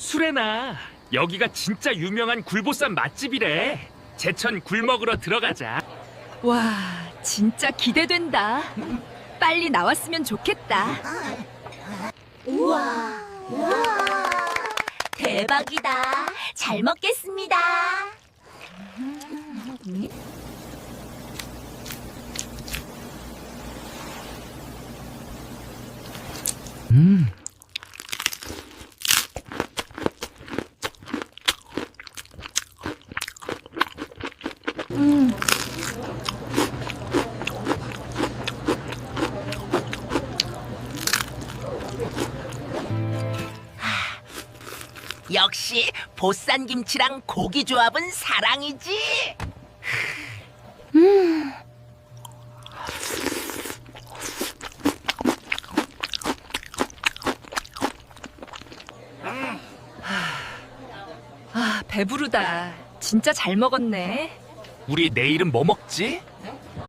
수레나 여기가 진짜 유명한 굴보쌈 맛집이래. 제천 굴 먹으러 들어가자. 와, 진짜 기대된다. 빨리 나왔으면 좋겠다. 우와, 우와, 대박이다. 잘 먹겠습니다. 역시 보쌈 김치랑 고기 조합은 사랑이지. 아, 배부르다. 진짜 잘 먹었네. 우리 내일은 뭐 먹지?